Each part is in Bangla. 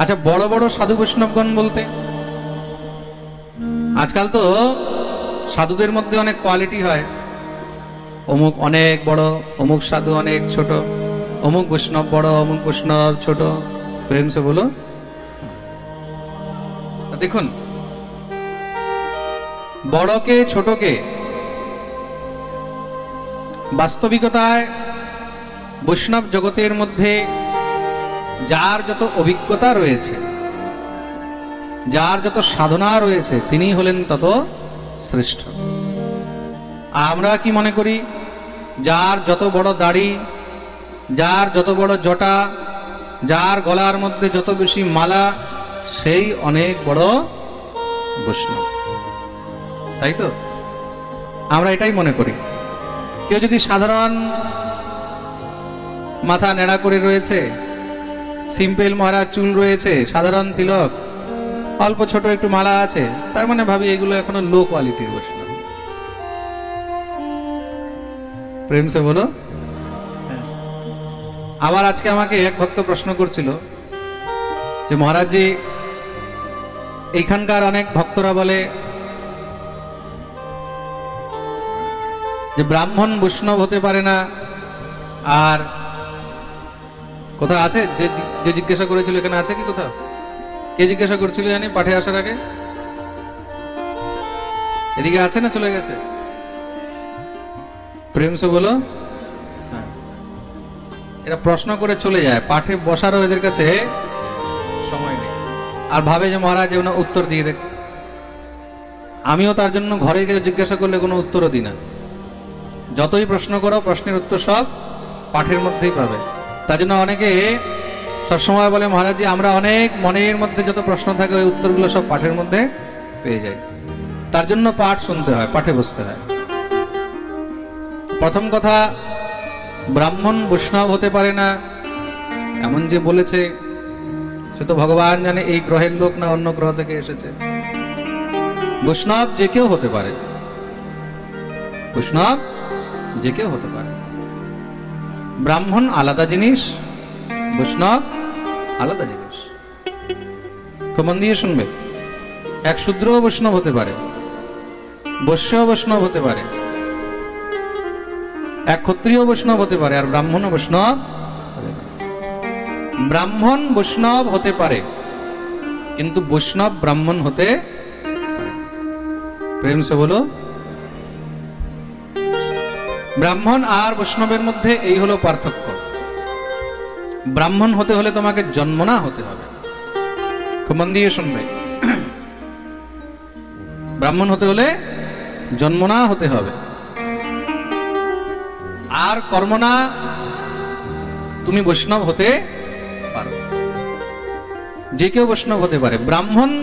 আচ্ছা বড় বড় সাধু বৈষ্ণবগণ বলতে? আজকাল তো সাধুদের মধ্যে অনেক কোয়ালিটি হয়। অমুক অনেক বড়, অমুক সাধু অনেক ছোট, অমুক বৈষ্ণব বড়, অমুক বৈষ্ণব ছোট। প্রেম সে বলো। দেখুন, বড়কে ছোটকে বাস্তবিকতায় বৈষ্ণব জগতের মধ্যে যার যত অভিজ্ঞতা রয়েছে, যার যত সাধনা রয়েছে তিনি হলেন তত শ্রেষ্ঠ। আমরা কি মনে করি, যার যত বড় দাড়ি, যার যত বড় জটা, যার গলার মধ্যে যত বেশি মালা, সেই অনেক বড় বৈষ্ণব। তাই তো? আমরা এটাই মনে করি। কেউ যদি সাধারণ মাথা নেড়া করে রয়েছে সিম্পল মহারাজ চুল রয়েছে, সাধারণ তিলক। অল্প ছোট একটু মালা আছে, তার মানে ভাবি এগুলো এখনও লো কোয়ালিটির বৈষ্ণব প্রেম সে বলো। আবার আজকে আমাকে এক ভক্ত প্রশ্ন করছিল যে মহারাজজি, এইখানকার অনেক ভক্তরা বলে যে ব্রাহ্মণ বৈষ্ণব হতে পারে না, আর কোথাও আছে? যে যে জিজ্ঞাসা করেছিল এখানে আছে কি কোথাও? কে জিজ্ঞাসা করছিল জানি পাঠে আসার আগে? এদিকে আছে না চলে গেছে? প্রেম সে বলো। হ্যাঁ। এরা প্রশ্ন করে চলে যায়। পাঠে বসারও এদের কাছে সময় নেই। আর ভাবে যে মহারাজ এমন উত্তর দিয়ে দেখ আমিও তার জন্য ঘরে গিয়ে জিজ্ঞাসা করলে কোনো উত্তরও দিই না। যতই প্রশ্ন করো, প্রশ্নের উত্তর সব পাঠের মধ্যেই পাবে। তার জন্য অনেকে সবসময় বলে, মহারাজজি, আমরা অনেক মনের মধ্যে যত প্রশ্ন থাকে, ওই উত্তরগুলো সব পাঠের মধ্যে পেয়ে যাই। তার জন্য পাঠ শুনতে হয়, পাঠে বসতে হয়। প্রথম কথা, ব্রাহ্মণ বৈষ্ণব হতে পারে না। এমন যে বলেছে, সে তো ভগবান জানে, এই গ্রহের লোক না অন্য গ্রহ থেকে এসেছে। বৈষ্ণব যে কেউ হতে পারে। বৈষ্ণব যে কেউ হতে পারে। ব্রাহ্মণ আলাদা জিনিস, বৈষ্ণব আলাদা জিনিস। খুব মন দিয়ে শুনবে। এক শূদ্র বৈষ্ণব হতে পারে বৈশ্য বৈষ্ণব হতে পারে, এক ক্ষত্রিয় বৈষ্ণব হতে পারে, আর ব্রাহ্মণ বৈষ্ণব ব্রাহ্মণ বৈষ্ণব হতে পারে, কিন্তু বৈষ্ণব ব্রাহ্মণ হতে। প্রেম সে বলো ব্রাহ্মণ আর বৈষ্ণবের মধ্যে এই হলো পার্থক্য। ব্রাহ্মণ হতে হলে তোমাকে জন্মনা হতে হবে। খুব মন দিয়ে শুনবে। ব্রাহ্মণ হতে হলে জন্মনা হতে হবে। আর কর্মনা তুমি বৈষ্ণব হতে পারো। যে কেউ বৈষ্ণব হতে পারে। ব্রাহ্মণ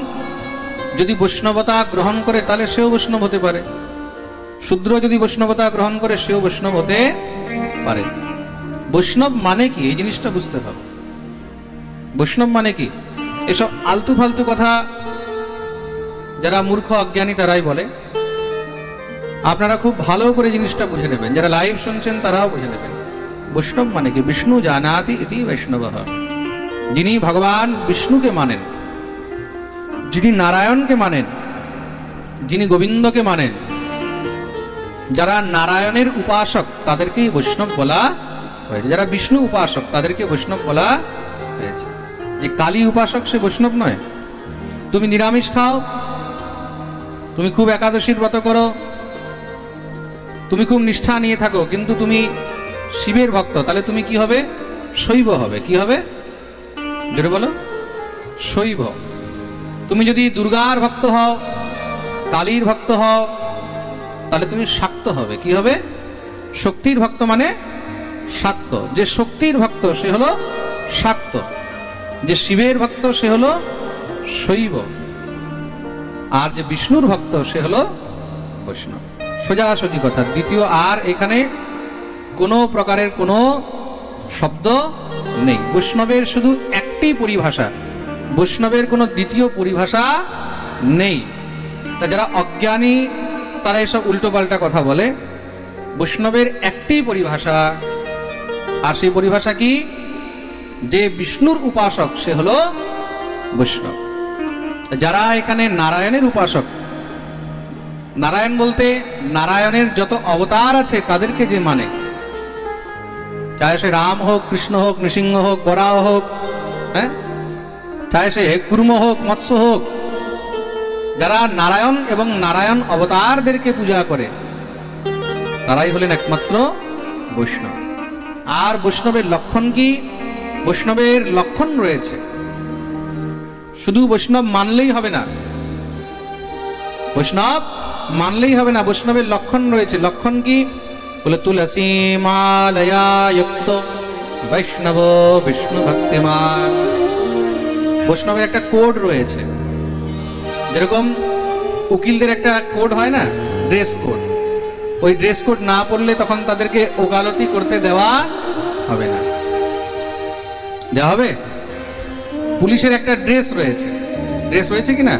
যদি বৈষ্ণবতা গ্রহণ করে, তাহলে সেও বৈষ্ণব হতে পারে। শূদ্র যদি বৈষ্ণবতা গ্রহণ করে, সেও বৈষ্ণব হতে পারে। বৈষ্ণব মানে কি? এই জিনিসটা বুঝতে হবে। বৈষ্ণব মানে কি? এসব আলতু ফালতু কথা যারা মূর্খ, অজ্ঞানী, তারাই বলে। আপনারা খুব ভালো করে জিনিসটা বুঝে নেবেন। যারা লাইভ শুনছেন, তারাও বুঝে নেবেন। বৈষ্ণব মানে কি? বিষ্ণু জানাতি ইতি বৈষ্ণব। যিনি ভগবান বিষ্ণুকে মানেন, যিনি নারায়ণকে মানেন, যিনি গোবিন্দকে মানেন যারা নারায়ণের উপাসক, তাদেরকেই বৈষ্ণব বলা হয়েছে। যারা বিষ্ণু উপাসক তাদেরকে বৈষ্ণব বলা হয়েছে। যে কালী উপাসক সে বৈষ্ণব নয়। তুমি নিরামিষ খাও, তুমি খুব একাদশীর ব্রত করো, তুমি খুব নিষ্ঠা নিয়ে থাকো, কিন্তু তুমি শিবের ভক্ত, তাহলে তুমি কি হবে? শৈব হবে। কি হবে? জোরে বলো। শৈব। তুমি যদি দুর্গার ভক্ত হও, কালীর ভক্ত হও, তাহলে তুমি হবে। কি হবে? শক্তির ভক্ত মানে শাক্ত যে শক্তির ভক্ত, সে হলো শাক্ত যে শিবের ভক্ত, সে হলো শৈব। আর যে বিষ্ণুর ভক্ত, সে হলো বৈষ্ণব। সোজাসুজি কথা। দ্বিতীয়, আর এখানে কোনো প্রকারের কোনো শব্দ নেই। বৈষ্ণবের শুধু একটি পরিভাষা। বৈষ্ণবের কোনো দ্বিতীয় পরিভাষা নেই। তা যারা অজ্ঞানী তারা এসব উল্টোপাল্টা কথা বলে। বৈষ্ণবের একটি পরিভাষা, আর সেই পরিভাষা কি? যে বিষ্ণুর উপাসক, সে হলো বৈষ্ণব। যারা এখানে নারায়ণের উপাসক, নারায়ণ বলতে নারায়ণের যত অবতার আছে, তাদেরকে যে মানে? চাহে সে রাম হোক, কৃষ্ণ হোক, নৃসিংহ হোক বরাহ হোক হ্যাঁ? চাহে সে কুর্ম হোক, মৎস্য হোক যারা নারায়ণ এবং নারায়ণ অবতারদেরকে পূজা করে, তারাই হলেন একমাত্র বৈষ্ণব। আর বৈষ্ণবের লক্ষণ কি? বৈষ্ণবের লক্ষণ রয়েছে। শুধু বৈষ্ণব মানলেই হবে না। বৈষ্ণব মানলেই হবে না, বৈষ্ণবের লক্ষণ রয়েছে। লক্ষণ কি? বলে তুলসী মালয়া যুক্ত বৈষ্ণব বিষ্ণু ভক্তিমান বৈষ্ণবের একটা কোড রয়েছে। যেরকম উকিলদের একটা কোড হয় না? ড্রেস কোড ওই ড্রেস কোড না পড়লে তখন তাদেরকে ওকালতি করতে দেওয়া হবে না। দেওয়া হবে? পুলিশের একটা ড্রেস রয়েছে। ড্রেস রয়েছে কি না?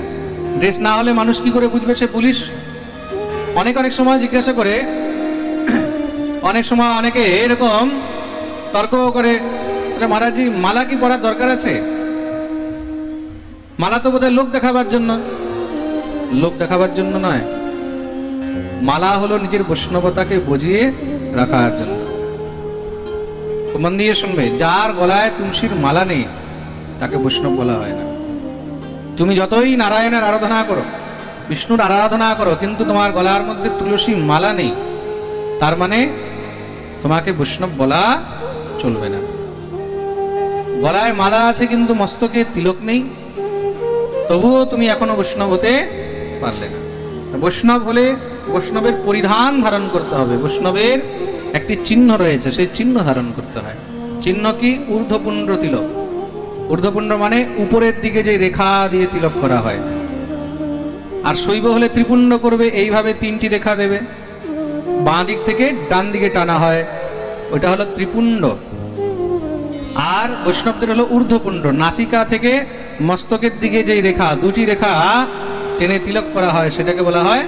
ড্রেস না হলে মানুষ কি করে বুঝবে সে পুলিশ? অনেক অনেক সময় জিজ্ঞাসা করে। অনেক সময় অনেকে এরকম তর্ক করে বলে, মহারাজজি মালা কি পরার দরকার আছে? মালা তো বোধহয় লোক দেখাবার জন্য। লোক দেখাবার জন্য নয়। মালা হলো নিজের বৈষ্ণবতাকে বুঝিয়ে রাখার জন্য। মন দিয়ে শুনবে, যার গলায় তুলসীর মালা নেই, তাকে বৈষ্ণব বলা হয় না। তুমি যতই নারায়ণের আরাধনা করো, বিষ্ণুর আরাধনা করো, কিন্তু তোমার গলার মধ্যে তুলসী মালা নেই, তার মানে তোমাকে বৈষ্ণব বলা চলবে না। গলায় মালা আছে কিন্তু মস্তকে তিলক নেই, তবুও তুমি এখনও বৈষ্ণব হতে পারলে না। বৈষ্ণব হলে বৈষ্ণবের পরিধান ধারণ করতে হবে। বৈষ্ণবের একটি চিহ্ন রয়েছে, সেই চিহ্ন ধারণ করতে হয়। চিহ্ন কি? ঊর্ধ্বপুণ্ড তিলক। ঊর্ধ্বপুণ্ড মানে উপরের দিকে যে রেখা দিয়ে তিলক করা হয়। আর শৈব হলে ত্রিপুণ্ড করবে, এইভাবে তিনটি রেখা দেবে। বাঁ দিক থেকে ডান দিকে টানা হয়, ওটা হলো ত্রিপুণ্ড। আর বৈষ্ণবদের হলো ঊর্ধ্বপুণ্ড। নাসিকা থেকে মস্তকের দিকে যেই রেখা, দুটি রেখা টেনে তিলক করা হয়, সেটাকে বলা হয়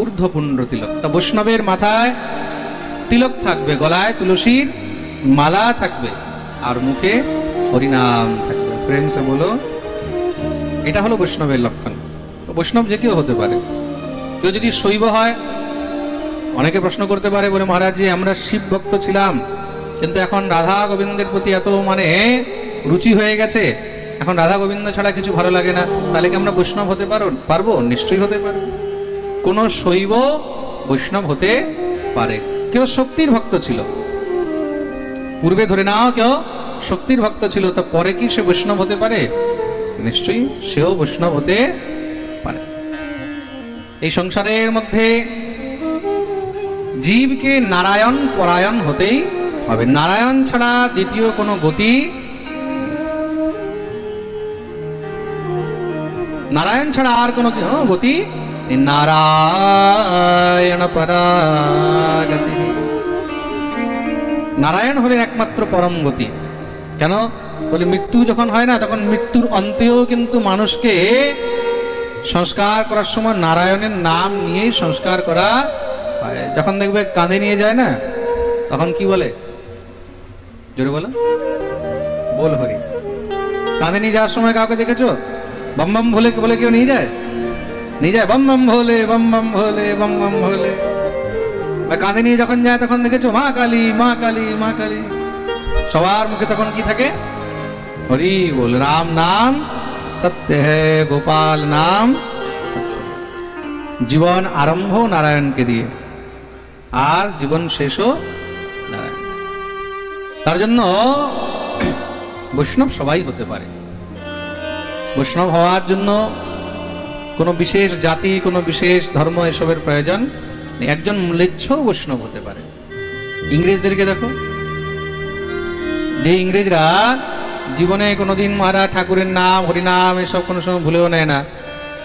ঊর্ধ্বপুণ্ড তিলক। তা বৈষ্ণবের মাথায় তিলক থাকবে, গলায় তুলসীর মালা থাকবে, আর মুখে হরিনাম থাকবে। ফ্রেন্ডসে বলো, এটা হলো বৈষ্ণবের লক্ষণ। বৈষ্ণব যে কেউ হতে পারে। কেউ যদি শৈব হয়, অনেকে প্রশ্ন করতে পারে, বলে মহারাজ জি আমরা শিব ভক্ত ছিলাম, কিন্তু এখন রাধা গোবিন্দের প্রতি এত মানে রুচি হয়ে গেছে এখন রাধা গোবিন্দ ছাড়া কিছু ভালো লাগে না। তাহলে কি আমরা বৈষ্ণব হতে পারো পারব? নিশ্চয়ই হতে পারব কোন শৈব বৈষ্ণব হতে পারে। কেউ শক্তির ভক্ত ছিল। পূর্বে ধরে নাও, কেউ শক্তির ভক্ত ছিল, তা পরে কি সে বৈষ্ণব হতে পারে? নিশ্চয়ই সেও বৈষ্ণব হতে পারে। এই সংসারের মধ্যে জীবকে নারায়ণ পরায়ণ হতেই হবে। নারায়ণ ছাড়া দ্বিতীয় কোনো গতি নারায়ণ ছাড়া আর কোনো গতি। নারায়ণ পরাগতি। নারায়ণ হলেন একমাত্র পরম গতি কেন? বলে মৃত্যু যখন হয় না, তখন মৃত্যুর অন্তেও কিন্তু মানুষকে সংস্কার করার সময় নারায়ণের নাম নিয়েই সংস্কার করা হয়। যখন দেখবে কাঁধে নিয়ে যায় না, তখন কি বলে? জোরে বলো। বল হরি। কাঁধে নিয়ে যাওয়ার সময় কাউকে দেখেছ? বম বম ভোলে বলে কেউ নিয়ে যায়? নিয়ে যায় bomb bomb Bhole, bomb bomb Bhole, bomb bomb Bhole. কাঁধে নিয়ে যখন যায় তখন দেখেছ, মা কালী মা কালী মা কালী। সবার মুখে তখন কি থাকে? হরি বল, রাম নাম, সত্য হে গোপাল নাম। জীবন আরম্ভ নারায়ণকে দিয়ে, আর জীবন শেষও নারায়ণ তার জন্য বৈষ্ণব সবাই হতে পারে। বৈষ্ণব হওয়ার জন্য কোনো বিশেষ জাতি, কোনো বিশেষ ধর্ম এসবের প্রয়োজন একজন ম্লেচ্ছও বৈষ্ণব হতে পারে। ইংরেজদেরকে দেখো। যে ইংরেজরা জীবনে কোনোদিন মহারাজ ঠাকুরের নাম, হরিনাম এসব কোনো সময় ভুলেও নেয় না।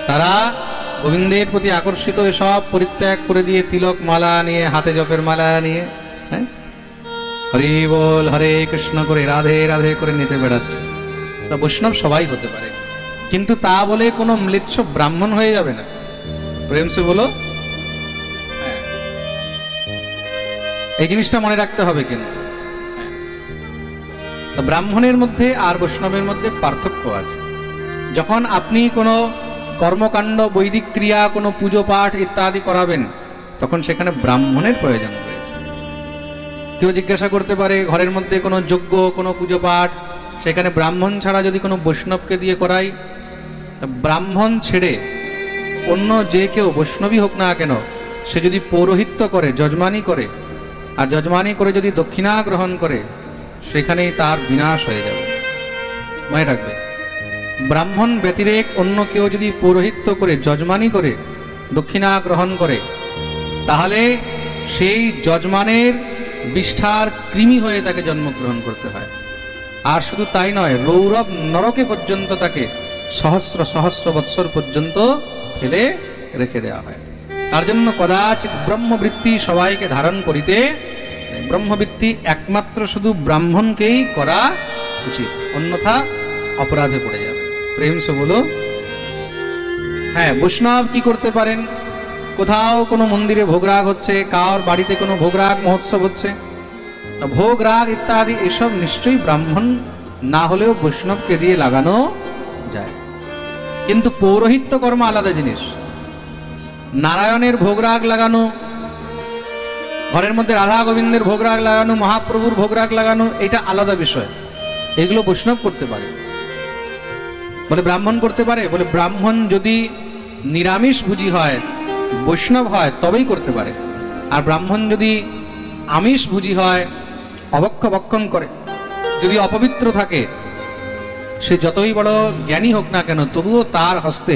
তারা গোবিন্দের প্রতি আকর্ষিত এসব পরিত্যাগ করে দিয়ে তিলক মালা নিয়ে, হাতে জপের মালা নিয়ে হ্যাঁ? হরি বল, হরে কৃষ্ণ করে, রাধে রাধে করে নেচে বেড়াচ্ছে। তা বৈষ্ণব সবাই হতে পারে। কিন্তু তা বলে কোনো ম্লেচ্ছ ব্রাহ্মণ হয়ে যাবে না। প্রেমসে বলো হ্যাঁ। এই জিনিসটা মনে রাখতে হবে কিন্তু। হ্যাঁ। ব্রাহ্মণের মধ্যে আর বৈষ্ণবের মধ্যে পার্থক্য আছে। যখন আপনি কোনো কর্মকাণ্ড, বৈদিক ক্রিয়া, কোনো পুজো পাঠ ইত্যাদি করাবেন, তখন সেখানে ব্রাহ্মণের প্রয়োজন রয়েছে। কেউ জিজ্ঞাসা করতে পারে, ঘরের মধ্যে কোনো যজ্ঞ, কোনো পুজো পাঠ, সেখানে ব্রাহ্মণ ছাড়া যদি কোনো বৈষ্ণবকে দিয়ে করাই তা ব্রাহ্মণ ছেড়ে অন্য যে কেউ বৈষ্ণবী হোক না কেন, সে যদি পৌরোহিত্য করে, যজমানি করে, আর যজমানি করে যদি দক্ষিণা গ্রহণ করে, সেখানেই তার বিনাশ হয়ে যাবে। মনে রাখবে, ব্রাহ্মণ ব্যতিরেক অন্য কেউ যদি পৌরোহিত্য করে, যজমানি করে দক্ষিণা গ্রহণ করে, তাহলে সেই যজমানের বিষ্ঠার কৃমি হয়ে তাকে জন্মগ্রহণ করতে হয়। আর শুধু তাই নয়, রৌরব নরকে পর্যন্ত তাকে সহস্র সহস্র বৎসর পর্যন্ত ফেলে রেখে দেওয়া হয়। তার জন্য কদাচিৎ ব্রহ্মবৃত্তি সবাইকে ধারণ করিতে ব্রহ্মবৃত্তি একমাত্র শুধু ব্রাহ্মণকেই করা উচিত, অন্যথা অপরাধে পড়ে যাবে। প্রেম সে বলো হ্যাঁ বৈষ্ণব কি করতে পারেন? কোথাও কোনো মন্দিরে ভোগরাগ হচ্ছে কার বাড়িতে কোনো ভোগরাগ মহোৎসব হচ্ছে। তা ভোগ রাগ ইত্যাদি এসব নিশ্চয়ই ব্রাহ্মণ না হলেও বৈষ্ণবকে দিয়ে লাগানো যায়। কিন্তু পৌরোহিত্য কর্ম আলাদা জিনিস। নারায়ণের ভোগরাগ লাগানো, ঘরের মধ্যে রাধা গোবিন্দের ভোগরাগ লাগানো, মহাপ্রভুর ভোগরাগ লাগানো, এটা আলাদা বিষয়। এগুলো বৈষ্ণব করতে পারে। বলে ব্রাহ্মণ করতে পারে, বলে ব্রাহ্মণ যদি নিরামিষ ভুজি হয়, বৈষ্ণব হয়, তবেই করতে পারে। আর ব্রাহ্মণ যদি আমিষ ভুজি হয় অবক্ষ ভক্ষণ করে, যদি অপবিত্র থাকে সে যতই বড় জ্ঞানী হোক না কেন, তবুও তার হস্তে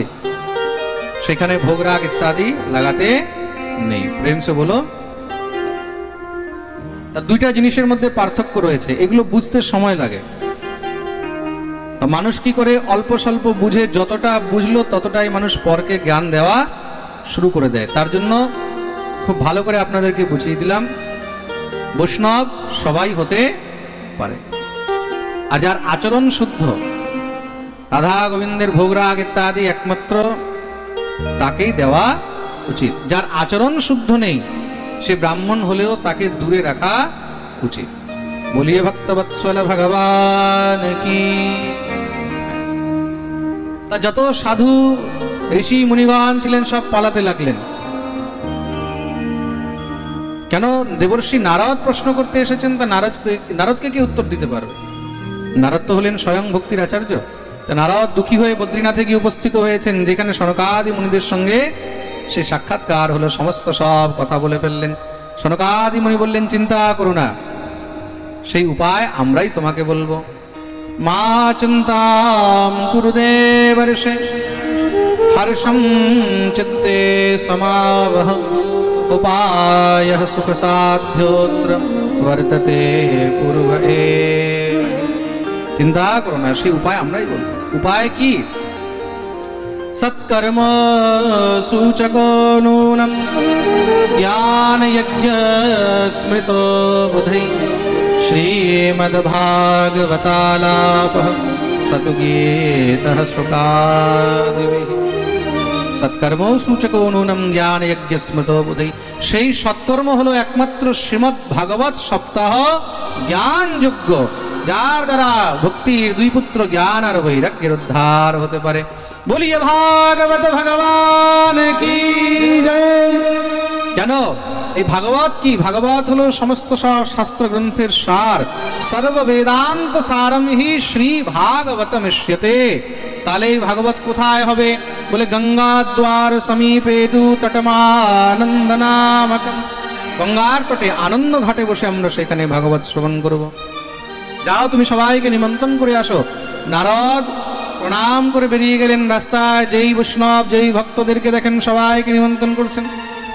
সেখানে ভোগরাগ ইত্যাদি লাগাতে নেই। প্রেম সে বলো দুইটা জিনিসের মধ্যে পার্থক্য রয়েছে, এগুলো বুঝতে সময় লাগে। মানুষ কি করে অল্প স্বল্প বুঝে যতটা বুঝলো ততটাই মানুষ পরকে জ্ঞান দেওয়া শুরু করে দেয়। তার জন্য খুব ভালো করে আপনাদেরকে বুঝিয়ে দিলাম, বৈষ্ণব সবাই হতে পারে। আর যার আচরণ শুদ্ধ রাধা গোবিন্দের ভোগরাগ ইত্যাদি একমাত্র তাকেই দেওয়া উচিত। যার আচরণ শুদ্ধ নেই, সে ব্রাহ্মণ হলেও তাকে দূরে রাখা উচিত। বলিয়ে ভক্তবৎসল ভগবান কি। তা যত সাধু ঋষি মুনিগণ ছিলেন, সব পালাতে লাগলেন। কেন দেবর্ষি নারদ প্রশ্ন করতে এসেছেন? তা নারদ নারদকে কি উত্তর দিতে পারবে? নারদ তো হলেন স্বয়ং ভক্তির আচার্য। নারদ দুঃখী হয়ে বদ্রীনাথে গিয়ে উপস্থিত হয়েছেন, যেখানে সনকাদি মুনিদের সঙ্গে সে সাক্ষাৎকার হলো সমস্ত সব কথা বলে ফেললেন সনকাদি মুনি বললেন, চিন্তা করো না, সেই উপায় আমরাই তোমাকে বলব মা চিন্তাম কুরুদেবর্ষে হর্ষম চিত্তে সমাবহ, উপায় সুখ সাধ্যোত্র পূর্ব এব। চিন্তা করো না, সেই উপায় আমরাই বলব উপায় কি? সৎকর্ম সূচক নূনম জ্ঞান যজ্ঞ স্মৃত বুধৈ, শ্রীমদ্ভাগবতালাপ সতুগীত শুকাদিবিঃ সৎকর্ম সূচক নূনম জ্ঞান যজ্ঞ স্মৃত বুধৈ, সেই সৎকর্ম হলো একমাত্র শ্রীমৎ ভাগবত সপ্তাহ জ্ঞান যোগ্য যার দ্বারা ভক্তির দুই পুত্র জ্ঞান আর বৈরাগ্যের উদ্ধার হতে পারে। বলিয়ে ভাগবত ভগবান কি কেন? এই ভাগবত কি? ভাগবত হলো সমস্ত শাস্ত্র গ্রন্থের সার। সর্ব বেদান্ত সারম হি শ্রী ভাগবত মিষ্যতে তাহলে এই ভাগবত কোথায় হবে? বলে গঙ্গা দ্বার সমীপে তু তটমানন্দ নামকম গঙ্গার তটে আনন্দ ঘাটে বসে আমরা সেখানে ভাগবত শ্রবণ করব। যাও তুমি সবাইকে নিমন্ত্রণ করে আসো। নারদ, প্রণাম করে বেরিয়ে গেলেন রাস্তায়। যেই বৈষ্ণব, যেই ভক্তদেরকে দেখেন, সবাইকে নিমন্ত্রণ করছেন।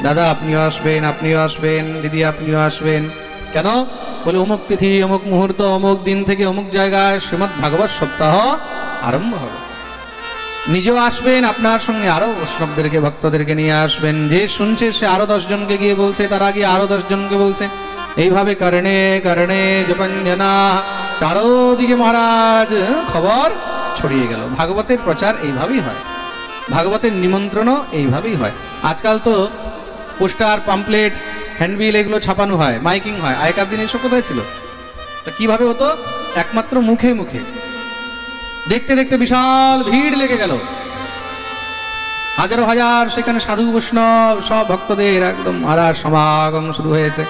দাদা, আপনিও আসবেন আপনিও আসবেন, দিদি, আপনিও আসবেন। কেন? বলে, অমুক তিথি, অমুক মুহূর্ত, অমুক দিন থেকে অমুক জায়গায় শ্রীমৎ ভাগবত সপ্তাহ আরম্ভ হবে। নিজেও আসবেন, আপনার সঙ্গে আরও বৈষ্ণবদেরকে, ভক্তদেরকে নিয়ে আসবেন। যে শুনছে, সে আরও দশজনকে গিয়ে বলছে, তারা গিয়ে আরও দশজনকে বলছে। এইভাবে, কারণে কারণে, জপঞ্জনা চারোদিকে মহারাজ খবর ছড়িয়ে গেল। ভাগবতের প্রচার এইভাবেই হয়। ভাগবতের নিমন্ত্রণও এইভাবেই হয়। আজকাল তো পোস্টার, পাম্পলেট, হ্যান্ডবিল এগুলো ছাপানো হয়, মাইকিং হয়। আগেকার দিন এসব কোথায় ছিল? তা কীভাবে হতো? একমাত্র মুখে মুখে। দেখতে দেখতে বিশাল ভিড় লেগে গেল। হাজারো হাজার সেখানে সাধু বৈষ্ণব, সব ভক্তদের একদম হারার সমাগম শুরু হয়েছে।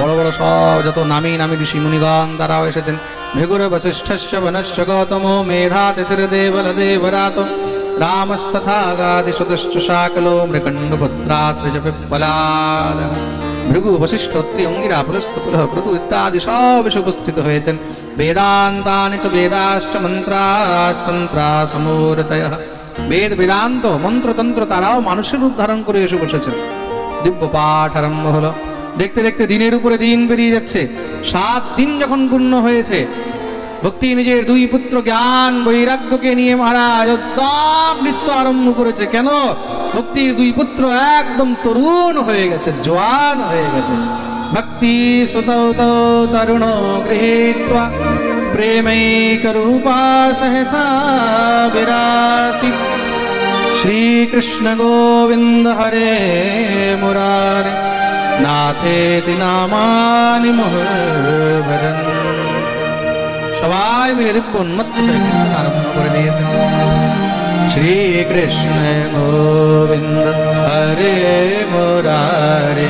বড় বড় সব যত নামী নামী ঋষি মুনিগণ তারাও এসেছেন। ভেগুর বশিষ্ঠস্য বনস্য গৌতম মেধা তিথির দেবল দেবরাত রামস্তথা গাদিশতশ্চ শাকলো মৃকণ্ড পুত্রাত্রিজ পিপ্পলাদ। ভৃগু বশিষ্ঠ অঙ্গিরা পুরস্ত পুলহ প্রতু ইত্যাদি সব উপস্থিত হয়েছেন। বেদান্তানি চ বেদাশ্চ মন্ত্রাস্তন্ত্রা সমূরতয়। বেদ, বেদান্ত, মন্ত্রতন্ত্র তারাও মানুষের রূপ ধারণ করে এসে বসেছেন। দিব্য পাঠ আরম্ভ হলো। দেখতে দেখতে দিনের উপরে দিন বেরিয়ে যাচ্ছে। সাত দিন যখন পূর্ণ হয়েছে, ভক্তি নিজের দুই পুত্র জ্ঞান, বৈরাগ্যকে নিয়ে মহারাজ উদ্দাম নৃত্য আরম্ভ করেছে। কেন? ভক্তির দুই পুত্র একদম তরুণ হয়ে গেছে, জোয়ান হয়ে গেছে। ভক্তি তরুণ বিরাসি। শ্রীকৃষ্ণ গোবিন্দ হরে মুরারে। નાથેતિ નામાની મોહવદન সবাই মিলে দিব্য উন্মত্ত আরম্ভ করে দিয়েছেন শ্রী কৃষ্ণ গোবিন্দ হরে মুরারে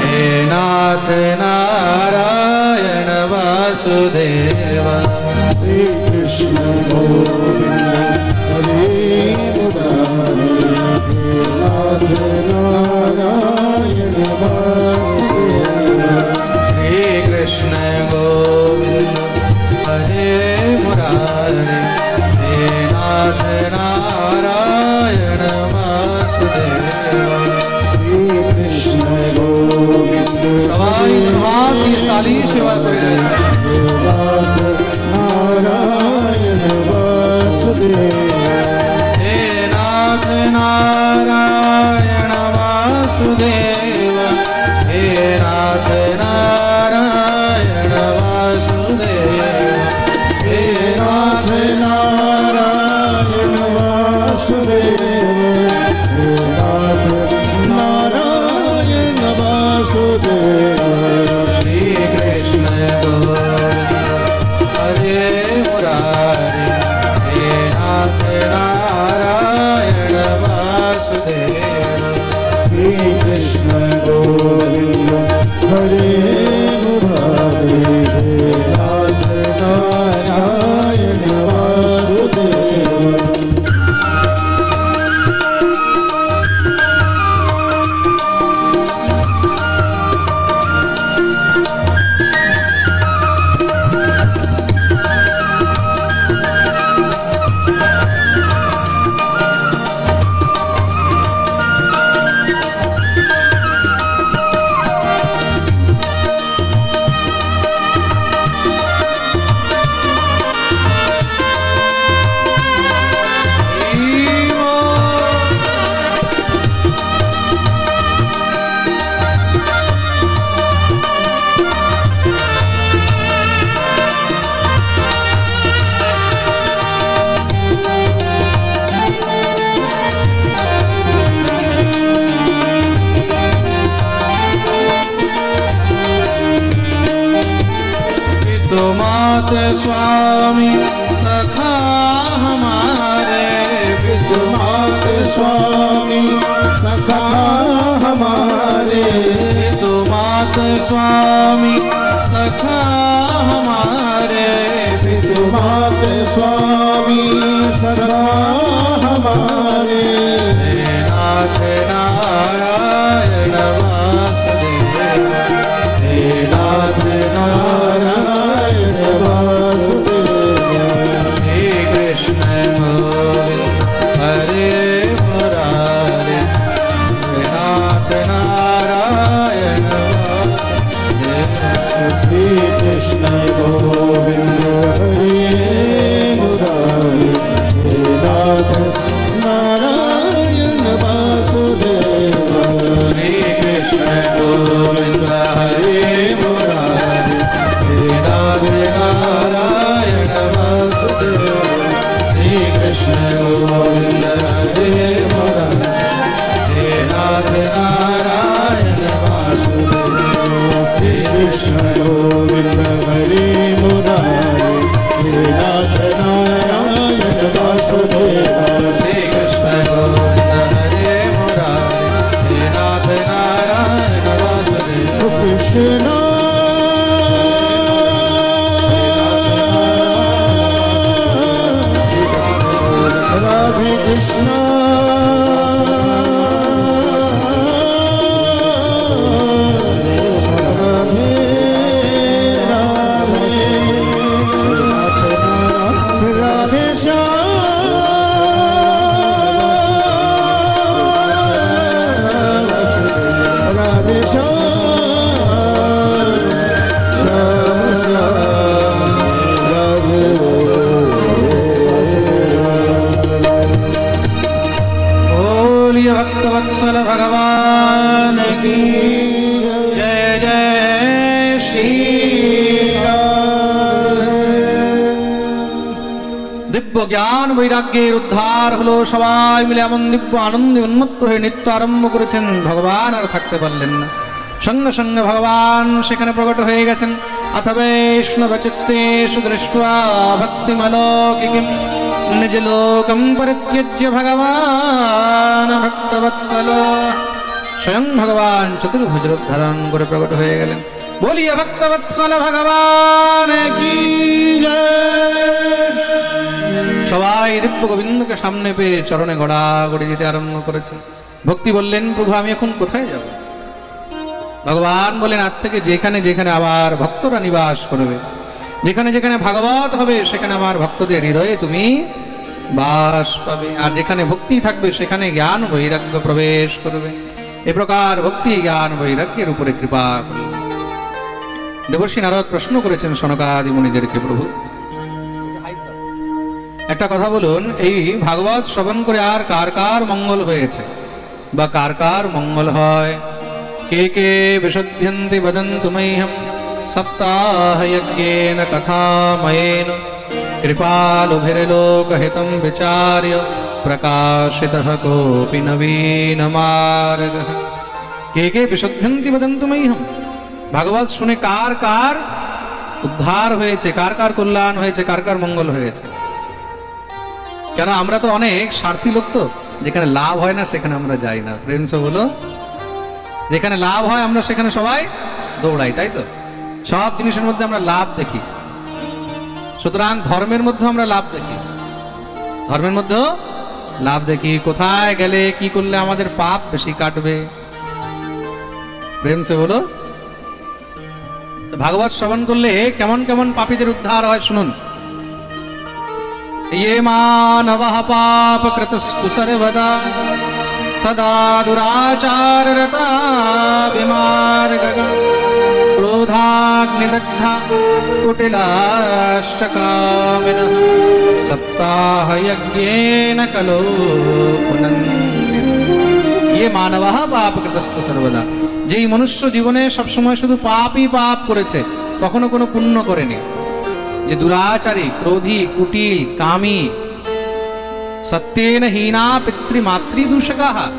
হে নাথ নারায়ণ বাসুদেব শ্রী কৃষ্ণ গোবিন্দ कृष्ण गो स्वामी सखा हमारे मात स्वामी सखा জ্ঞান বৈরাগ্যের উদ্ধার হলো সবাই মিলে এমন দিব্য আনন্দে উন্মত্ত হয়ে নৃত্য আরম্ভ করেছেন। ভগবান আর থাকতে পারলেন না। সঙ্গে সঙ্গে ভগবান সেখানে প্রকট হয়ে গেছেন। অথ বৈষ্ণব চিত্তে সুদৃষ্টা ভক্তিমলোকিম নিজ লোকম পরিত্যজ্য ভগবান ভক্তবৎসল। স্বয়ং ভগবান চতুর্ভুজ রূপ ধারণ করে প্রকট হয়ে গেলেন। বলিয়ে ভক্তবৎসল, ভগবান, কি জয়? সবাই দিব্য গোবিন্দকে সামনে পেয়ে চরণে গড়াগড়ি দিতে আরম্ভ করেছে ভক্তি বললেন, প্রভু, আমি এখন কোথায় যাব? ভগবান বলেন আজ থেকে যেখানে যেখানে আবার ভক্তরা নিবাস করবে, যেখানে যেখানে ভাগবত হবে, সেখানে আমার ভক্তদের হৃদয়ে তুমি বাস পাবে। আর যেখানে ভক্তি থাকবে, সেখানে জ্ঞান বৈরাগ্য প্রবেশ করবে। এ প্রকার ভক্তি, জ্ঞান বৈরাগ্যের উপরে কৃপা করলেন দেবর্ষী নারদ প্রশ্ন করেছেন, সনকাদি মুনিদেরকে প্রভু একটা কথা বলুন, এই ভাগবত শ্রবণ করে আর কার কার মঙ্গল হয়েছে? বা কার কার মঙ্গল হয়? কে কে বিশুদ্ধ্যন্তি বদন্তু মহ্যম সপ্তাহযজ্ঞেন কথাময়েন কৃপালুভির্লোকহিতম বিচার্য প্রকাশিতः কোপি নবীন মার্গ। কে কে বিশুদ্ধ্যন্তি বদন্তু মহ্যম ভাগবত শুনে কার কার উদ্ধার হয়েছে? কার কার কল্যাণ হয়েছে? কার কার মঙ্গল হয়েছে? কেন আমরা তো অনেক স্বার্থী লোক তো। যেখানে লাভ হয় না, সেখানে আমরা যাই না। প্রেমস বলো যেখানে লাভ হয়, আমরা সেখানে সবাই দৌড়াই, তাই তো? সব জিনিসের মধ্যে আমরা লাভ দেখি। সুতরাং ধর্মের মধ্যে আমরা লাভ দেখি। ধর্মের মধ্যেও লাভ দেখি। কোথায় গেলে, কি করলে আমাদের পাপ বেশি কাটবে? প্রেম সে বলো ভাগবত শ্রবণ করলে কেমন কেমন পাপীদের উদ্ধার হয়, শুনুন। ये मानवः पापकृतस्तु सर्वदा सदा दुराचाररता विमार्गगा क्रोधाग्निदग्धा कुटिलाश्च कामिनः सप्ताहयज्ञेन कलो पुनन्ति ये মানবাহ পাপকৃতস্থ সর্বদা যেই মনুষ্য জীবনে সবসময় শুধু পাপই পাপ করেছে কখনো কোনো পুণ্য করেনি যে দুরাচারী, ক্রোধী, কুটিল, কামী। সত্যেন হীনা পিতৃ মাতৃ দূষকা।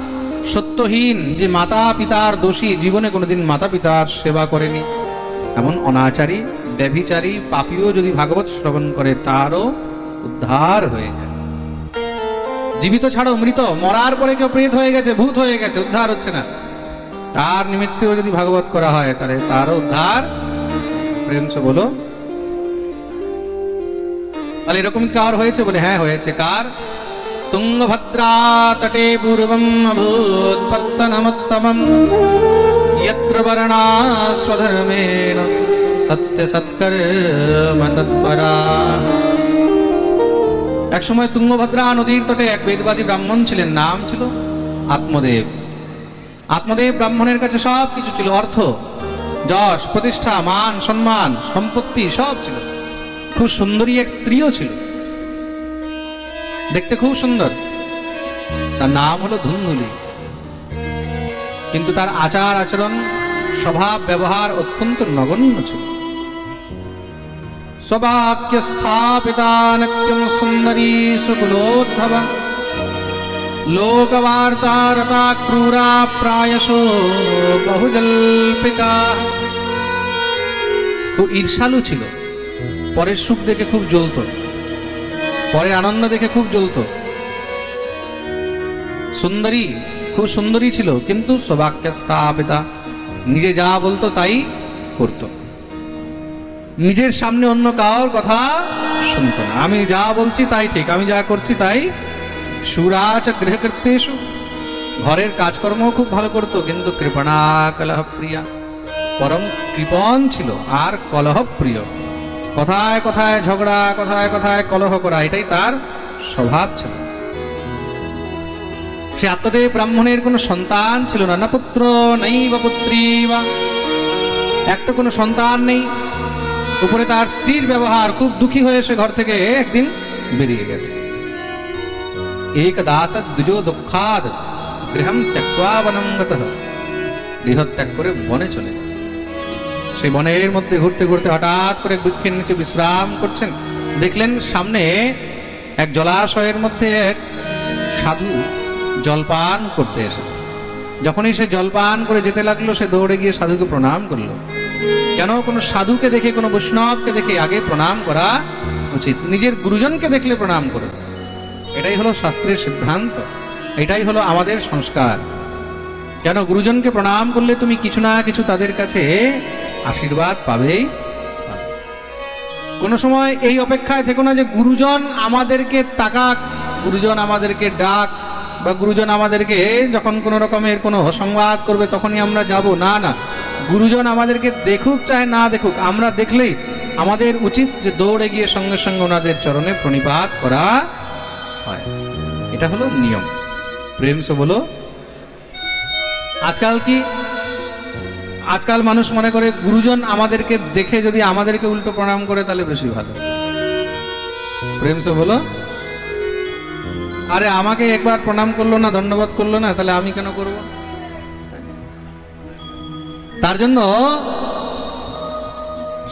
সত্যহীন যে মাতা পিতার দোষী, জীবনে কোনোদিন মাতা পিতার সেবা করেনি। এমন অনাচারী, ব্যভিচারী, পাপীও যদি ভাগবত শ্রবণ করে, তারও উদ্ধার হয়ে যায়। জীবিত ছাড়াও মৃত মরার পরে কেউ প্রেত হয়ে গেছে, ভূত হয়ে গেছে, উদ্ধার হচ্ছে না। তার নিমিত্তেও যদি ভাগবত করা হয়, তাহলে তারও উদ্ধার। প্রেম সে বলো তাহলে এরকম কার হয়েছে বলে হ্যাঁ হয়েছে কার তুঙ্গভদ্রা তটে পূর্বম অভূৎপত্তনমুত্তমম यत्र वर्णा स्वधर्मेण সত্য সৎকর্ম তৎপরা এক সময় তুঙ্গভদ্রা নদীর তটে এক বেদবাদী ব্রাহ্মণ ছিলেন নাম ছিল আত্মদেব আত্মদেব ব্রাহ্মণের কাছে সব কিছু ছিল অর্থ যশ প্রতিষ্ঠা মান সম্মান সম্পত্তি সব ছিল খুব সুন্দরী এক স্ত্রীও ছিল। দেখতে খুব সুন্দর। তার নাম হলো ধুন্ধুলি কিন্তু তার আচার আচরণ, স্বভাব, ব্যবহার অত্যন্ত নগণ্য ছিল। স্ববাক্য স্থাপিতা নিত্যম সুন্দরী সুকুলোদ্ভব। লোকবার্তারতা ক্রূরা প্রায়শো বহুজল্পিকা খুব ঈর্ষালু ছিল। পরের সুখ দেখে খুব জ্বলত। পরের আনন্দ দেখে খুব জ্বলত। সুন্দরী, খুব সুন্দরী ছিল, কিন্তু সৌভাগ্য স্থাপিতা। নিজে যা বলতো তাই করত। নিজের সামনে অন্য কারোর কথা শুনতো না। আমি যা বলছি তাই ঠিক, আমি যা করছি তাই সুরাচ গৃহকৃত্যেশু ঘরের কাজকর্ম খুব ভালো করতো, কিন্তু কৃপণা কলহ প্রিয়া পরম কৃপণ ছিল, আর কলহ প্রিয় কথায় কথায় ঝগড়া, কথায় কথায় কলহ করা, এটাই তার স্বভাব ছিল। সে আত্মদেব ব্রাহ্মণের কোনো সন্তান ছিল না না পুত্র নেই বা পুত্রী বা এক তো কোনো সন্তান নেই। উপরে তার স্ত্রীর ব্যবহার, খুব দুঃখী হয়ে সে ঘর থেকে একদিন বেরিয়ে গেছে। এক দাস দ্বিজো দুঃখাদ গৃহম ত্যক্বা বনম গতঃ গৃহ ত্যাগ করে বনে চলে গেছে। সেই বনের মধ্যে ঘুরতে ঘুরতে হঠাৎ করে বৃক্ষের নিচে বিশ্রাম করছেন। দেখলেন সামনে এক জলাশয়ের মধ্যে এক সাধু জলপান করতে এসেছে। যখনই সে জলপান করে যেতে লাগল, সে দৌড়ে গিয়ে সাধুকে প্রণাম করল। কেন? কোনো সাধুকে দেখে, কোনো বৈষ্ণবকে দেখে আগে প্রণাম করা উচিত। নিজের গুরুজনকে দেখলে প্রণাম করো। এটাই হলো শাস্ত্রের সিদ্ধান্ত। এটাই হলো আমাদের সংস্কার। কেন? গুরুজনকে প্রণাম করলে তুমি কিছু না কিছু তাদের কাছে আশীর্বাদ পাবেই। পাবে। কোনো সময় এই অপেক্ষায় থেকো না যে গুরুজন আমাদেরকে তাকাক, গুরুজন আমাদেরকে ডাক, বা গুরুজন আমাদেরকে যখন কোনো রকমের কোনো সংবাদ করবে তখনই আমরা যাব। না না। গুরুজন আমাদেরকে দেখুক চাहे না দেখুক, আমরা দেখলেই আমাদের উচিত যে দৌড়ে গিয়ে সঙ্গে সঙ্গে ওনাদের চরণে প্রণিপাত করা হয়। এটা হলো নিয়ম। প্রেম সে বলো, আজকাল কি আজকাল মানুষ মনে করে, গুরুজন আমাদেরকে দেখে যদি আমাদেরকে উল্টো প্রণাম করে, তাহলে বেশি ভালো। প্রেম সে বলো আরে, আমাকে একবার প্রণাম করল না, ধন্যবাদ করল না, তাহলে আমি কেন করব? তার জন্য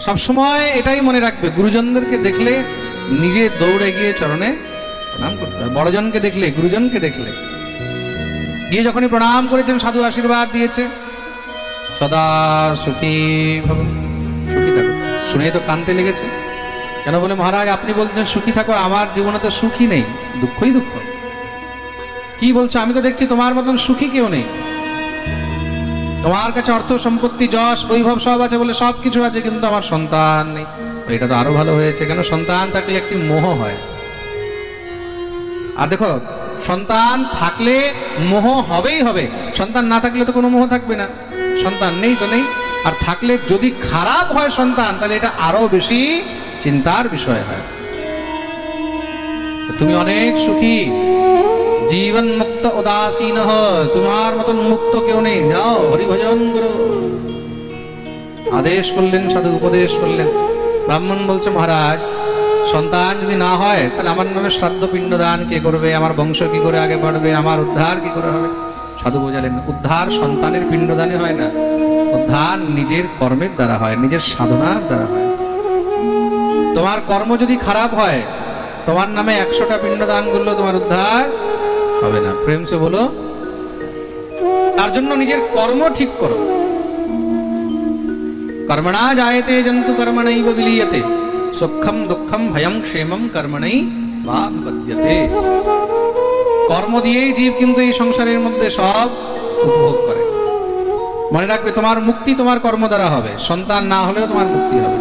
সবসময় এটাই মনে রাখবে, গুরুজনদেরকে দেখলে নিজে দৌড়ে গিয়ে চরণে প্রণাম করতে হবে। বড়জনকে দেখলে, গুরুজনকে দেখলে। গিয়ে যখনই প্রণাম করেছেন, সাধু আশীর্বাদ দিয়েছে। সদা সুখী সুখী থাকো। শুনেই তো কানতে লেগেছে। কেন বলে, মহারাজ, আপনি বলছেন সুখী থাকো, আমার জীবনে তো সুখী নেই, দুঃখই দুঃখ। কি বলছো? আমি তো দেখছি তোমার মতন সুখী কেউ নেই। তোমার কাছে অর্থ, সম্পত্তি, যশ, বৈভব সব আছে বলে সব কিছু আছে, কিন্তু আমার সন্তান নেই। এটা তো আরও ভালো হয়েছে, কেন সন্তান থাকলে একটি মোহ হয়। আর দেখো, সন্তান থাকলে মোহ হবেই হবে, সন্তান না থাকলে তো কোনো মোহ থাকবে না। সন্তান নেই তো নেই। আর থাকলে যদি খারাপ হয় সন্তান, তাহলে এটা আরও বেশি চিন্তার বিষয় হয়। তুমি অনেক সুখী। জীবন মুক্ত উদাসীন তোমার মতন মুক্ত কেউ নেই। যাও, হরিভজন করো আদেশ করলেন, সাধু উপদেশ করলেন। ব্রাহ্মণ বলছে, মহারাজ, সন্তান যদি না হয়, তাহলে আমার নামে শ্রাদ্ধ পিণ্ড দান কে করবে? আমার বংশ কি করে আগে বাড়বে? আমার উদ্ধার কি করে হবে? সাধু বোঝালেন উদ্ধার সন্তানের পিণ্ডদানে হয় না। উদ্ধার নিজের কর্মের দ্বারা হয়, নিজের সাধনার দ্বারা হয়। তোমার কর্ম যদি খারাপ হয়, তোমার নামে একশোটা পিণ্ডদান করলেও তোমার উদ্ধার হবে না। প্রেম সে বলো, তার জন্য নিজের কর্ম ঠিক করো। কর্মণা জায়তে জন্তু কর্মণৈব বিলীয়তে সুখম দুঃখম ভয়ং ক্ষেমম কর্মণৈ বা বিপদ্যতে কর্ম দিয়েই জীব কিন্তু এই সংসারের মধ্যে সব উপভোগ করে। মনে রাখবে, তোমার মুক্তি তোমার কর্ম দ্বারা হবে, সন্তান না হলেও তোমার মুক্তি হবে।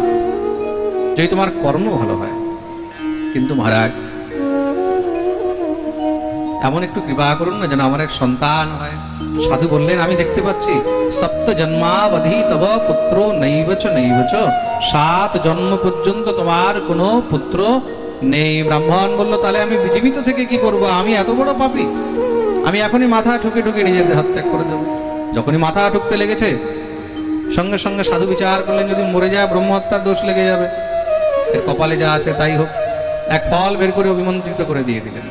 যদি তোমার কর্ম ভালো হয়। কিন্তু মহারাজ, এমন একটু কৃপা করুন না যেন আমার এক সন্তান হয়। সাধু বললেন, আমি দেখতে পাচ্ছি, সপ্ত জন্মাবধি তব পুত্র নৈবচ নৈবচ সাত জন্ম পর্যন্ত তোমার কোনো পুত্র নেই, ব্রাহ্মণ বলল, তাহলে আমি জীবিত থেকে কি করব? আমি এত বড় পাপী। আমি এখনই মাথা ঠুকে ঠুকে নিজের দেহত্যাগ করে দেবো। যখনই মাথা ঠুকতে লেগেছে, সঙ্গে সঙ্গে সাধু বিচার করলেন, যদি মরে যায় ব্রহ্মহত্যার দোষ লেগে যাবে। এর কপালে যা আছে তাই হোক, এক ফল বের করে অভিমন্ত্রিত করে দিয়ে দিলেন।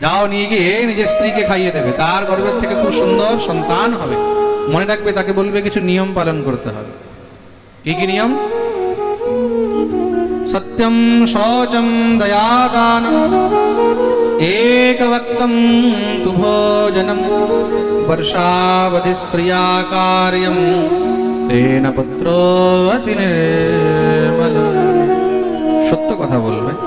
যাও, নিয়ে গিয়ে নিজের স্ত্রীকে খাইয়ে দেবে। তার গর্ভের থেকে খুব সুন্দর সন্তান হবে। মনে রাখবে তাকে বলবে, কিছু নিয়ম পালন করতে হবে। কি কি নিয়ম? সত্যম শৌচম দয়াদান একভক্তম তু ভোজনম বর্ষাবধি স্ত্রিয়া কার্যম তেন পুত্র অতি নির্মল সত্য কথা বলবে